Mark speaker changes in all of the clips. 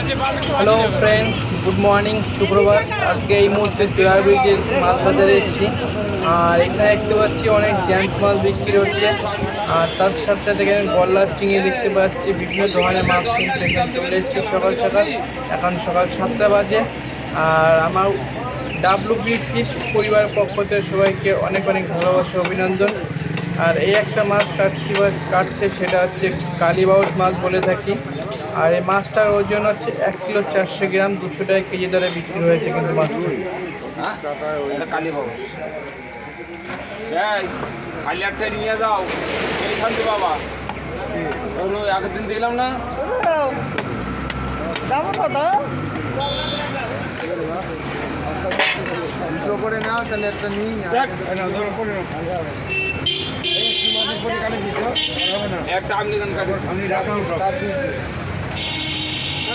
Speaker 1: Hello friends good morning সুপ্রভাত আজকে এই মুহূর্তে সিরার ব্রিজের মাছ বাজারে এসেছি। আর এখানে দেখতে পাচ্ছি অনেক জ্যান্ত মাছ বিক্রি হচ্ছে। আর তার সাথে সাথে এখানে গল্লার চিংড়ি দেখতে পাচ্ছি বিভিন্ন ধরনের মাছ কিনতে চলে এসেছি সকাল সকাল। এখন সকাল সাতটা বাজে। আর আমার ডাব্লু বি ফিশ পরিবার পক্ষ থেকে সবাইকে অনেক অনেক ভালোবাসা, অভিনন্দন। আর এই একটা মাছ কাটতে কাটছে, সেটা হচ্ছে কালীবাউস মাছ বলে থাকি। আর এই মাছটার ওজন হচ্ছে এক কিলো চারশো গ্রাম দুশো টাকা কেজি দরে বিক্রি হয়েছে কিন্তু
Speaker 2: হ্যাঁ কালী একটা নিয়ে যাও। এই শান্তি বাবা। ওই আগের দিন দেখলাম না।
Speaker 3: দুশো করে নাও তাহলে একটা নিই
Speaker 2: একটা আমলি গান কাটে।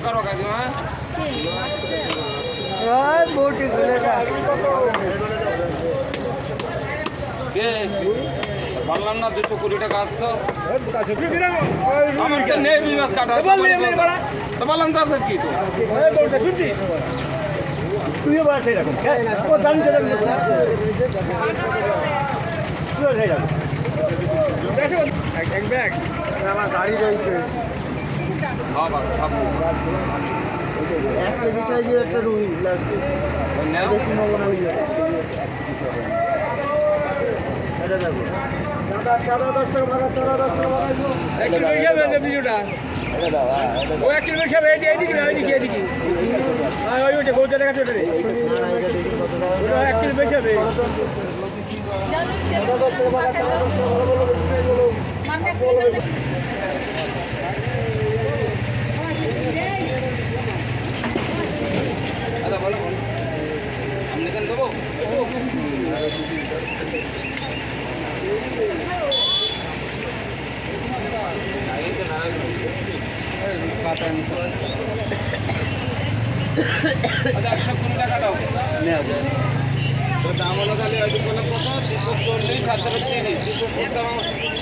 Speaker 2: করো কে বললাম না দুশো কুড়ি টাকা আসতো আমার নেই মাছ কাটা তো বললাম তো কি তো
Speaker 3: তুইও বলা সেই রকম ও জানি সেটা আমার গাড়ি রয়েছে
Speaker 2: হ্যাঁ বাবা সব
Speaker 3: এক কেজি সাইজের একটা রুই লাগবে। বেশি নেব না এটা দেখো। চাঁদা চাঁদা দশ টাকা ভাড়া চাঁদা দশ টাকা ভাড়া এটা দাও হ্যাঁ, এটা দাও। না, না, এটা দেখি কত টাকা। চাঁদা দশ টাকা ভাড়া চাঁদা দশ টাকা ভাড়া বলো
Speaker 2: একশো কুড়ি টাকা দাও তো দাম হলো তাহলে কত দুশো চল্লিশ সাতশো তিরিশ দুশো সত্তর